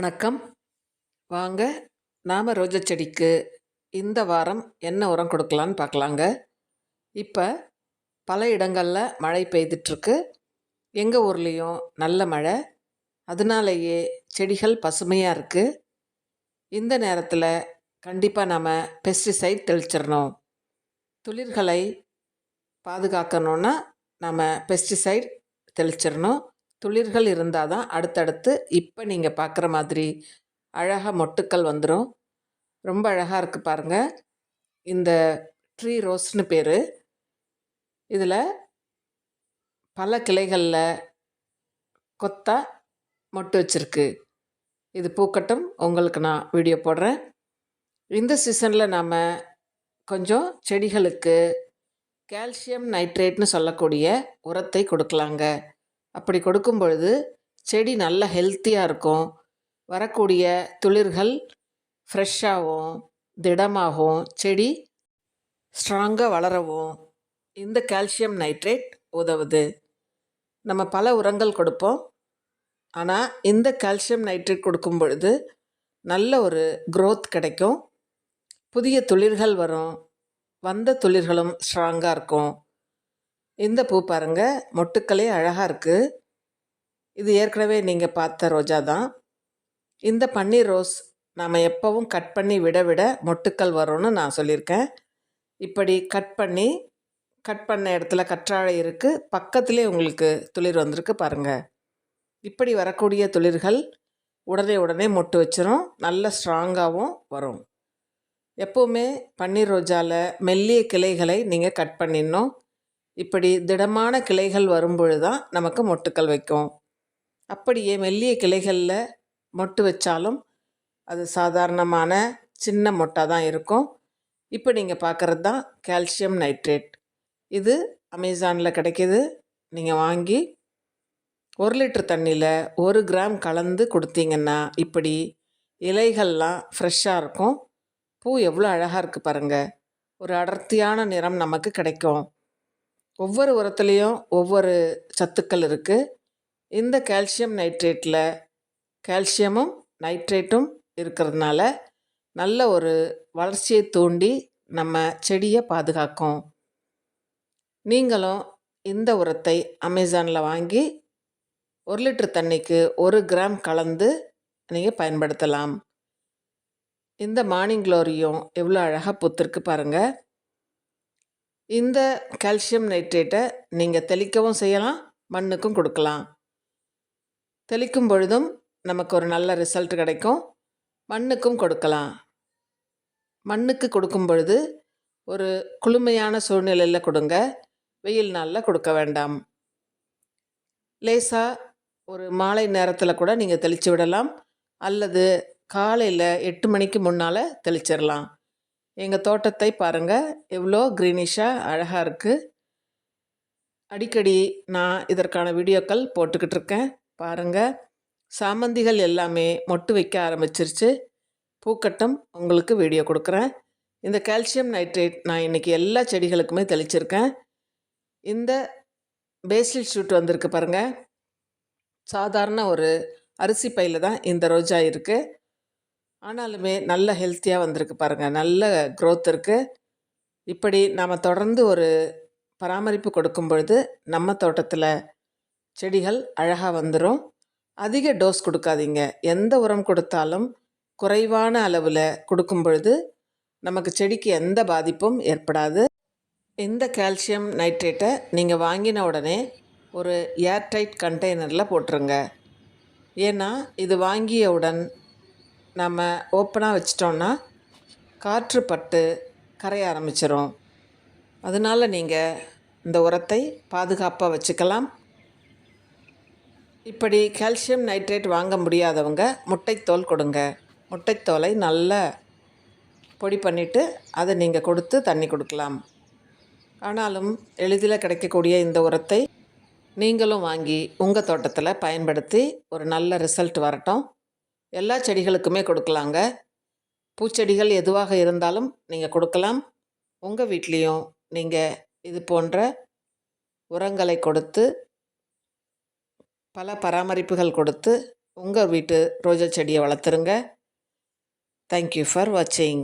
வணக்கம். வாங்க நாம் ரோஜா செடிக்கு இந்த வாரம் என்ன உரம் கொடுக்கலான்னு பார்க்கலாங்க. இப்போ பல இடங்களில் மழை பெய்துட்ருக்கு. எங்கள் ஊர்லேயும் நல்ல மழை. அதனாலேயே செடிகள் பசுமையாக இருக்குது இந்த நேரத்தில் கண்டிப்பாக நாம் பெஸ்டிசைட் தெளிச்சிடணும். துளிர்களை பாதுகாக்கணுன்னா நாம் பெஸ்டிசைட் தெளிச்சிடணும். துளிர்கள் இருந்தால் தான் அடுத்தடுத்து இப்போ நீங்கள் பார்க்குற மாதிரி அழகாக மொட்டுக்கள் வந்துடும் ரொம்ப அழகாக இருக்குது பாருங்கள் இந்த ட்ரீ ரோஸ்னு பேர். இதில் பல கிளைகளில் கொத்தா மொட்டு வச்சுருக்கு. இது பூக்கட்டும். உங்களுக்கு நான் வீடியோ போடுறேன். இந்த சீசனில் நாம் கொஞ்சம் செடிகளுக்கு கால்சியம் நைட்ரேட்னு சொல்லக்கூடிய உரத்தை கொடுக்கலாங்க. அப்படி கொடுக்கும் பொழுது செடி நல்ல ஹெல்த்தியாக இருக்கும். வரக்கூடிய துளிர்கள் ஃப்ரெஷ்ஷாகவும் திடமாகவும் செடி ஸ்ட்ராங்காக வளரவும் இந்த கால்சியம் நைட்ரேட் உதவுது. நம்ம பல உரங்கள் கொடுப்போம். ஆனால் இந்த கால்சியம் நைட்ரேட் கொடுக்கும் பொழுது நல்ல ஒரு க்ரோத் கிடைக்கும். புதிய துளிர்கள் வரும். வந்த துளிர்களும் ஸ்ட்ராங்காக இருக்கும். இந்த பூ பாருங்க. மொட்டுக்களே அழகாக இருக்குது இது ஏற்கனவே நீங்கள் பார்த்த ரோஜா தான். இந்த பன்னீர் ரோஸ் நாம் எப்போவும் கட் பண்ணி விட விட மொட்டுக்கள் வரும்னு நான் சொல்லியிருக்கேன். இப்படி கட் பண்ணி கட் பண்ண இடத்துல கற்றாழை இருக்குது பக்கத்திலே உங்களுக்கு துளிர் வந்திருக்கு பாருங்கள் இப்படி வரக்கூடிய துளிர்கள் உடனே உடனே மொட்டு வச்சிரும். நல்ல ஸ்ட்ராங்காகவும் வரும். எப்போவுமே பன்னீர் ரோஜாவில் மெல்லிய கிளைகளை நீங்கள் கட் பண்ணிடணும். இப்படி திடமான கிளைகள் வரும்பொழுது தான் நமக்கு மொட்டுக்கள் வைக்கும். அப்படியே மெல்லிய கிளைகளில் மொட்டு வச்சாலும் அது சாதாரணமான சின்ன மொட்டாக தான் இருக்கும். இப்போ நீங்கள் பார்க்குறது தான் கால்சியம் நைட்ரேட். இது அமேசானில் கிடைக்கிது. நீங்கள் வாங்கி ஒரு லிட்டர் தண்ணியில் ஒரு கிராம் கலந்து கொடுத்தீங்கன்னா இப்படி இலைகள்லாம் ஃப்ரெஷ்ஷாக இருக்கும். பூ எவ்வளோ அழகாக இருக்குது பாருங்கள் ஒரு அடர்த்தியான நிறம் நமக்கு கிடைக்கும். ஒவ்வொரு உரத்துலேயும் ஒவ்வொரு சத்துக்கள் இருக்குது இந்த கால்சியம் நைட்ரேட்டில் கால்சியமும் நைட்ரேட்டும் இருக்கிறதுனால நல்ல ஒரு வளர்ச்சியை தூண்டி நம்ம செடியை பாதுகாக்கும். நீங்களும் இந்த உரத்தை அமேசானில் வாங்கி ஒரு லிட்டர் தண்ணிக்கு ஒரு கிராம் கலந்து நீங்கள் பயன்படுத்தலாம். இந்த மார்னிங் க்ளோரியும் எவ்வளோ அழகாக பூத்திருக்கு பாருங்கள் இந்த கால்சியம் நைட்ரேட்டை நீங்கள் தெளிக்கவும் செய்யலாம் மண்ணுக்கும் கொடுக்கலாம். தெளிக்கும் பொழுதும் நமக்கு ஒரு நல்ல ரிசல்ட் கிடைக்கும். மண்ணுக்கும் கொடுக்கலாம். மண்ணுக்கு கொடுக்கும் பொழுது ஒரு குளுமையான சூழ்நிலையில் கொடுங்க. வெயில் நாளில் கொடுக்க வேண்டாம். லேசாக ஒரு மாலை நேரத்தில் கூட நீங்கள் தெளித்து விடலாம். அல்லது காலையில் எட்டு மணிக்கு முன்னால் தெளிச்சிடலாம் எங்கள் தோட்டத்தை பாருங்கள் எவ்வளோ க்ரீனிஷாக அழகாக இருக்குது அடிக்கடி நான் இதற்கான வீடியோக்கள் போட்டுக்கிட்டு இருக்கேன். பாருங்கள் சாமந்திகள் எல்லாமே மொட்டு வைக்க ஆரம்பிச்சிருச்சு. பூக்கட்டும் உங்களுக்கு வீடியோ கொடுக்குறேன். இந்த கால்சியம் நைட்ரேட் நான் இன்றைக்கி எல்லா செடிகளுக்குமே தெளிச்சிருக்கேன். இந்த பேசில் ஷூட் வந்திருக்கு பாருங்கள் சாதாரண ஒரு அரிசி பையில் தான் இந்த ரோஜா இருக்குது ஆனாலுமே நல்ல ஹெல்த்தியாக வந்திருக்கு பாருங்கள் நல்ல க்ரோத் இருக்குது இப்படி நாம் தொடர்ந்து ஒரு பராமரிப்பு கொடுக்கும் பொழுது நம்ம தோட்டத்தில் செடிகள் அழகாக வந்துடும் அதிக டோஸ் கொடுக்காதீங்க. எந்த உரம் கொடுத்தாலும் குறைவான அளவில் கொடுக்கும் பொழுது நமக்கு செடிக்கு எந்த பாதிப்பும் ஏற்படாது. இந்த கால்சியம் நைட்ரேட்டை நீங்கள் வாங்கின உடனே ஒரு ஏர்டைட் கண்டெய்னரில் போட்டுருங்க. ஏன்னா இது வாங்கியவுடன் நம்ம ஓப்பனாக வச்சிட்டோன்னா காற்று பட்டு கரைய ஆரம்பிச்சிடும் அதனால் நீங்கள் இந்த உரத்தை பாதுகாப்பாக வச்சுக்கலாம். இப்படி கால்சியம் நைட்ரேட் வாங்க முடியாதவங்க முட்டைத்தோல் கொடுங்க. முட்டைத்தோலை நல்லா பொடி பண்ணிவிட்டு அதை நீங்கள் கொடுத்து தண்ணி கொடுக்கலாம். ஆனாலும் எளிதில் கிடைக்கக்கூடிய இந்த உரத்தை நீங்களும் வாங்கி உங்கள் தோட்டத்தில் பயன்படுத்தி ஒரு நல்ல ரிசல்ட் வரட்டும். எல்லா செடிகளுக்குமே கொடுக்கலாங்க. பூச்செடிகள் எதுவாக இருந்தாலும் நீங்கள் கொடுக்கலாம். உங்கள் வீட்லேயும் நீங்கள் இது போன்ற உரங்களை கொடுத்து பல பராமரிப்புகள் கொடுத்து உங்கள் வீட்டு ரோஜா செடியை வளர்த்துருங்க. தேங்க்யூ ஃபார் வாட்சிங்